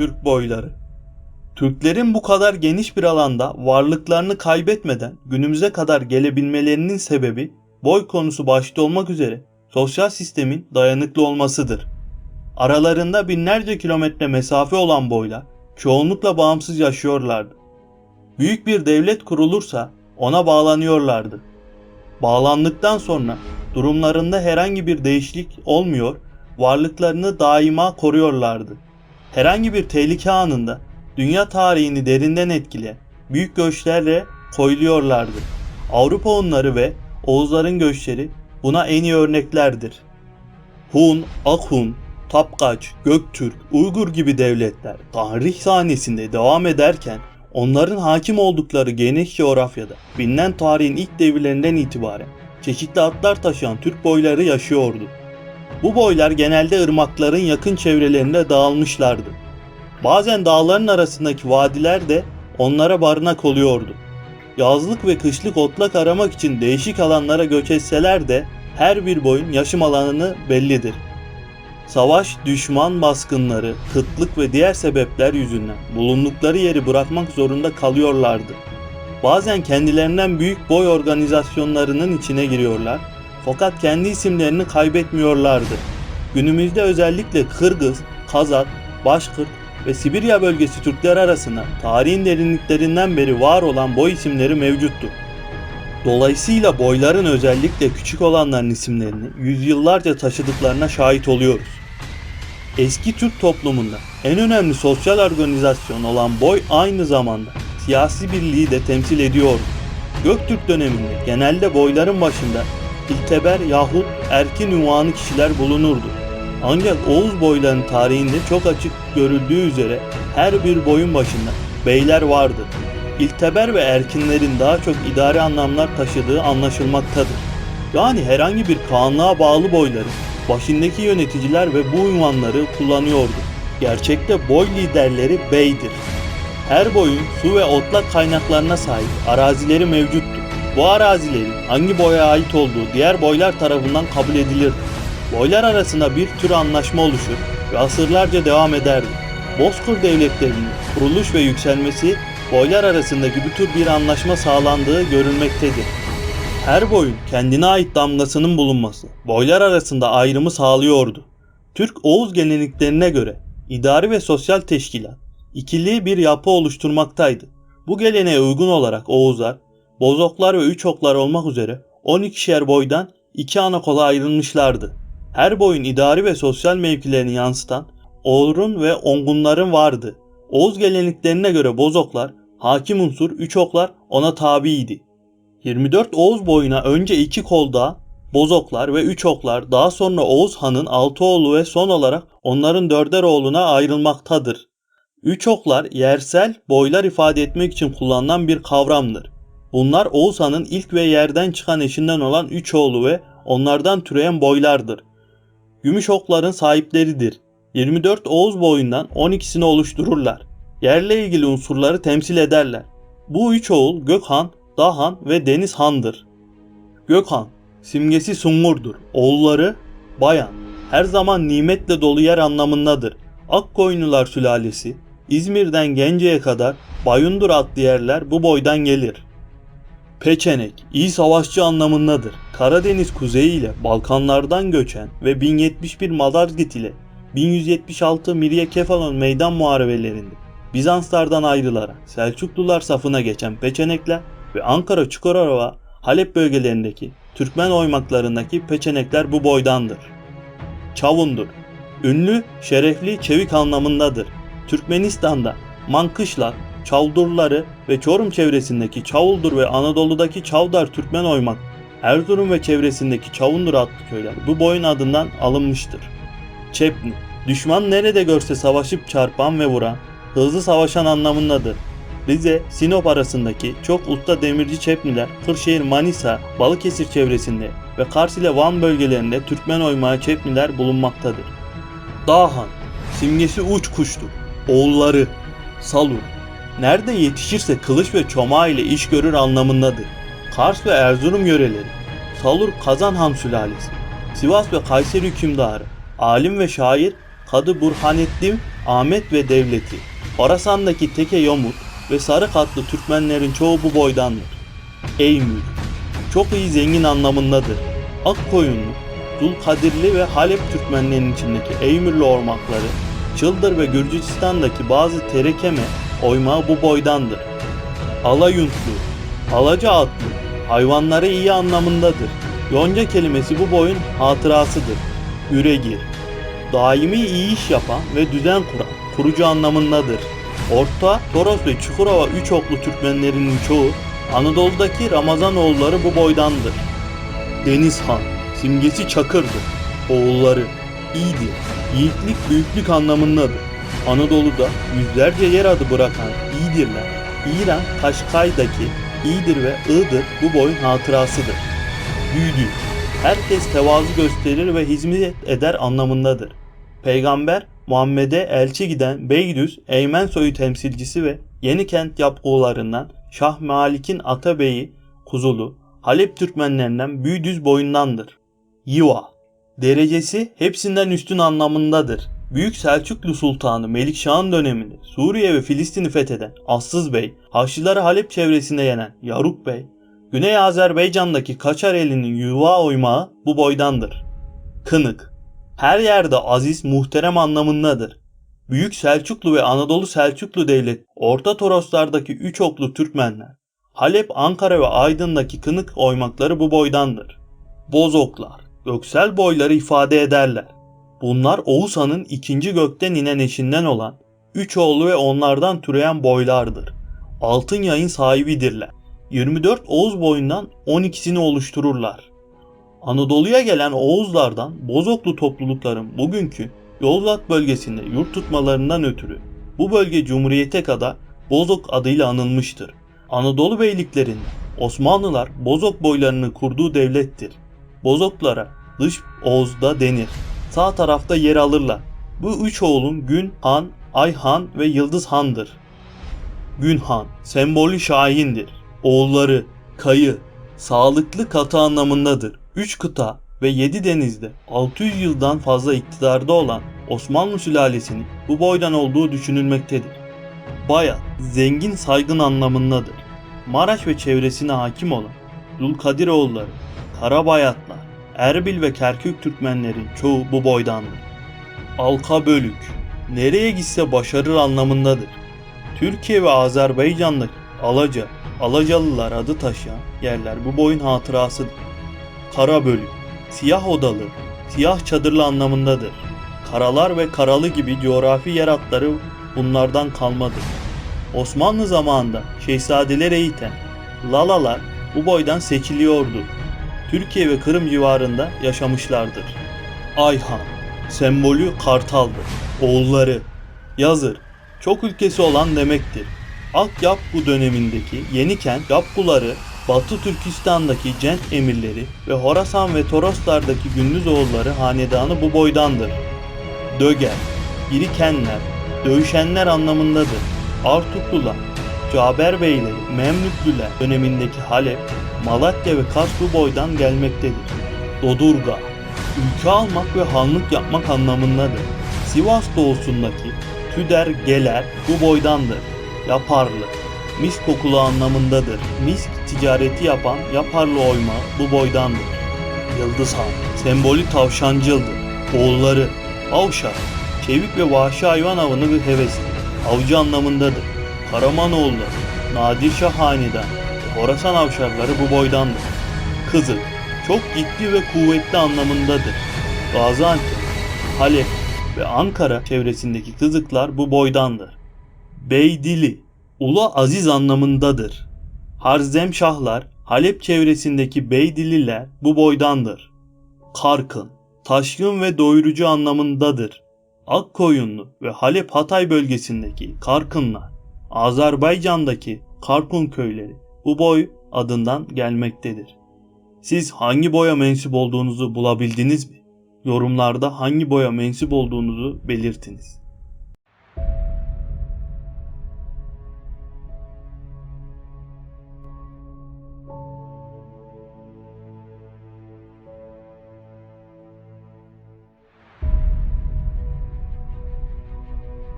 Türk boyları. Türklerin bu kadar geniş bir alanda varlıklarını kaybetmeden günümüze kadar gelebilmelerinin sebebi boy konusu başta olmak üzere sosyal sistemin dayanıklı olmasıdır. Aralarında binlerce kilometre mesafe olan boylar çoğunlukla bağımsız yaşıyorlardı. Büyük bir devlet kurulursa ona bağlanıyorlardı. Bağlandıktan sonra durumlarında herhangi bir değişiklik olmuyor, varlıklarını daima koruyorlardı. Herhangi bir tehlike anında dünya tarihini derinden etkileyen büyük göçlerle koyuluyorlardı. Avrupa Hunları ve Oğuzların göçleri buna en iyi örneklerdir. Hun, Akhun, Tapkaç, Göktürk, Uygur gibi devletler tarih sahnesinde devam ederken onların hakim oldukları geniş coğrafyada bilinen tarihin ilk devirlerinden itibaren çeşitli atlar taşıyan Türk boyları yaşıyordu. Bu boylar genelde ırmakların yakın çevrelerinde dağılmışlardı. Bazen dağların arasındaki vadiler de onlara barınak oluyordu. Yazlık ve kışlık otlak aramak için değişik alanlara göç etseler de her bir boyun yaşam alanını bellidir. Savaş, düşman baskınları, kıtlık ve diğer sebepler yüzünden bulundukları yeri bırakmak zorunda kalıyorlardı. Bazen kendilerinden büyük boy organizasyonlarının içine giriyorlar fakat kendi isimlerini kaybetmiyorlardı. Günümüzde özellikle Kırgız, Kazak, Başkırt ve Sibirya bölgesi Türkler arasında tarihin derinliklerinden beri var olan boy isimleri mevcuttur. Dolayısıyla boyların özellikle küçük olanların isimlerini yüzyıllarca taşıdıklarına şahit oluyoruz. Eski Türk toplumunda en önemli sosyal organizasyon olan boy aynı zamanda siyasi birliği de temsil ediyordu. Göktürk döneminde genelde boyların başında ilteber yahut erkin ünvanı kişiler bulunurdu. Ancak Oğuz boylarının tarihinde çok açık görüldüğü üzere her bir boyun başında beyler vardı. İlteber ve erkinlerin daha çok idari anlamlar taşıdığı anlaşılmaktadır. Yani herhangi bir kanlığa bağlı boyların başındaki yöneticiler ve bu ünvanları kullanıyordu. Gerçekte boy liderleri beydir. Her boyun su ve otlak kaynaklarına sahip arazileri mevcuttur. Bu arazilerin hangi boya ait olduğu diğer boylar tarafından kabul edilir. Boylar arasında bir tür anlaşma oluşur ve asırlarca devam ederdi. Bozkır devletlerinin kuruluş ve yükselmesi boylar arasındaki bu tür bir anlaşma sağlandığı görülmektedir. Her boyun kendine ait damgasının bulunması boylar arasında ayrımı sağlıyordu. Türk-Oğuz geleneklerine göre idari ve sosyal teşkilat ikili bir yapı oluşturmaktaydı. Bu geleneğe uygun olarak Oğuzlar, Bozoklar ve Üçoklar olmak üzere 12'şer boydan iki ana kola ayrılmışlardı. Her boyun idari ve sosyal mevkilerini yansıtan Oğur'un ve Ongunların vardı. Oğuz geleneklerine göre Bozoklar, hakim unsur Üçoklar ona tabiydi. 24 Oğuz boyuna önce iki kolda Bozoklar ve Üçoklar daha sonra Oğuz Han'ın altı oğlu ve son olarak onların dörder oğluna ayrılmaktadır. Üçoklar yersel boylar ifade etmek için kullanılan bir kavramdır. Bunlar Oğuz Han'ın ilk ve yerden çıkan eşinden olan üç oğlu ve onlardan türeyen boylardır. Gümüş okların sahipleridir. 24 Oğuz boyundan 12'sini oluştururlar. Yerle ilgili unsurları temsil ederler. Bu üç oğul Gökhan, Dahan ve Deniz Han'dır. Gökhan, simgesi Sungur'dur. Oğulları Bayan, her zaman nimetle dolu yer anlamındadır. Akkoyunlular sülalesi, İzmir'den Gence'ye kadar Bayundur adlı yerler bu boydan gelir. Peçenek, iyi savaşçı anlamındadır. Karadeniz kuzeyi ile Balkanlardan göçen ve 1071 Malazgirt ile 1176 Mirye Kefalon meydan muharebelerinde Bizanslardan ayrılarak Selçuklular safına geçen Peçenekler ve Ankara Çukurova Halep bölgelerindeki Türkmen oymaklarındaki Peçenekler bu boydandır. Çavundur. Ünlü, şerefli, çevik anlamındadır. Türkmenistan'da Mankışlar, Çavdurları ve Çorum çevresindeki Çavuldur ve Anadolu'daki Çavdar Türkmen oymak, Erzurum ve çevresindeki Çavundur adlı köyler bu boyun adından alınmıştır. Çepni, düşman nerede görse savaşıp çarpan ve vuran, hızlı savaşan anlamındadır. Rize, Sinop arasındaki çok usta demirci Çepniler, Kırşehir, Manisa, Balıkesir çevresinde ve Kars ile Van bölgelerinde Türkmen oymağı Çepniler bulunmaktadır. Dağhan, simgesi uç kuştur. Oğulları, Salur, nerede yetişirse kılıç ve çomağı ile iş görür anlamındadır. Kars ve Erzurum yöreleri, Salur Kazan Han sülalesi, Sivas ve Kayseri hükümdarı, alim ve şair Kadı Burhanettin, Ahmet ve Devleti, Horasan'daki Teke Yomut ve sarı katlı Türkmenlerin çoğu bu boydandır. Eymür, çok iyi zengin anlamındadır. Akkoyunlu, Dulkadirli ve Halep Türkmenlerinin içindeki Eymürlü ormakları, Çıldır ve Gürcistan'daki bazı terekeme oymağı bu boydandır. Alayuntlu, alaca atlı, hayvanları iyi anlamındadır. Yonca kelimesi bu boyun hatırasıdır. Üregir, daimi iyi iş yapan ve düzen kuran, kurucu anlamındadır. Orta, Toros ve Çukurova üç oklu Türkmenlerinin çoğu Anadolu'daki Ramazanoğulları bu boydandır. Deniz Han, simgesi çakırdır. Oğulları, iyidir, yiğitlik büyüklük anlamındadır. Anadolu'da yüzlerce yer adı bırakan İyidirler, İran Kaşkay'daki İyidir ve Iğdır bu boyun hatırasıdır. Büyüdü, herkes tevazu gösterir ve hizmet eder anlamındadır. Peygamber Muhammed'e elçi giden Beydüz, Eymen soyu temsilcisi ve Yenikent yapılarından Şah Malik'in Atabeyi Kuzulu, Halep Türkmenlerinden Büyüdüz boyundandır. Yiva, derecesi hepsinden üstün anlamındadır. Büyük Selçuklu Sultanı Melikşah'ın döneminde Suriye ve Filistin'i fetheden Assız Bey, Haçlıları Halep çevresinde yenen Yaruk Bey, Güney Azerbaycan'daki Kaçareli'nin yuva oymağı bu boydandır. Kınık, her yerde aziz, muhterem anlamındadır. Büyük Selçuklu ve Anadolu Selçuklu Devlet, Orta Toroslardaki üç oklu Türkmenler, Halep, Ankara ve Aydın'daki kınık oymakları bu boydandır. Bozoklar, göksel boyları ifade ederler. Bunlar Oğuz Han'ın ikinci gökten inen eşinden olan üç oğlu ve onlardan türeyen boylardır. Altın yayın sahibidirler. 24 Oğuz boyundan 12'sini oluştururlar. Anadolu'ya gelen Oğuzlardan Bozoklu toplulukların bugünkü Yozgat bölgesinde yurt tutmalarından ötürü bu bölge Cumhuriyete kadar Bozok adıyla anılmıştır. Anadolu beyliklerinde Osmanlılar Bozok boylarını kurduğu devlettir. Bozoklara dış Oğuz'da denir. Sağ tarafta yer alırlar. Bu üç oğlun Gün Han, Ayhan ve Yıldız Han'dır. Gün Han, sembolü şahindir. Oğulları, kayı, sağlıklı katı anlamındadır. Üç kıta ve yedi denizde 600 yıldan fazla iktidarda olan Osmanlı sülalesinin bu boydan olduğu düşünülmektedir. Bayat, zengin saygın anlamındadır. Maraş ve çevresine hakim olan Dulkadiroğulları, Karabayatlar, Erbil ve Kerkük Türkmenlerin çoğu bu boydandır. Alka bölük, nereye gitse başarır anlamındadır. Türkiye ve Azerbaycan'daki Alaca, Alacalılar adı taşıyan yerler bu boyun hatırasıdır. Kara bölük, siyah odalı, siyah çadırlı anlamındadır. Karalar ve Karalı gibi coğrafi yer adları bunlardan kalmadır. Osmanlı zamanında şehzadeler eğiten Lalalar bu boydan seçiliyordu. Türkiye ve Kırım civarında yaşamışlardır. Ayhan, sembolü kartaldır. Oğulları, Yazır, çok ülkesi olan demektir. Akyapgu dönemindeki Yenikent Yapguları, Batı Türkistan'daki Cent emirleri ve Horasan ve Toroslar'daki Gündüz oğulları hanedanı bu boydandır. Döger, Birikenler, dövüşenler anlamındadır. Artuklular, Caber Beyleri, Memlüklüler dönemindeki Halep, Malatya ve Kars bu boydan gelmektedir. Dodurga, ülke almak ve hanlık yapmak anlamındadır. Sivas doğusundaki Tüder Geler bu boydandır. Yaparlı, mis kokulu anlamındadır. Misk ticareti yapan yaparlı oyma bu boydandır. Yıldız Han, sembolü tavşancıldır. Oğulları, Avşar, çevik ve vahşi hayvan avını bir hevesli. Avcı anlamındadır. Karamanoğulları, Nadir Şah Hanedan, ve Horasan avşarları bu boydandır. Kızıl, çok ciddi ve kuvvetli anlamındadır. Gaziantep, Halep ve Ankara çevresindeki kızıklar bu boydandır. Beydili, Ulu Aziz anlamındadır. Harzemşahlar, Halep çevresindeki Beydililer bu boydandır. Karkın, taşkın ve doyurucu anlamındadır. Akkoyunlu ve Halep Hatay bölgesindeki Karkınlar, Azerbaycan'daki Karkun köyleri bu boy adından gelmektedir. Siz hangi boya mensup olduğunuzu bulabildiniz mi? Yorumlarda hangi boya mensup olduğunuzu belirtiniz.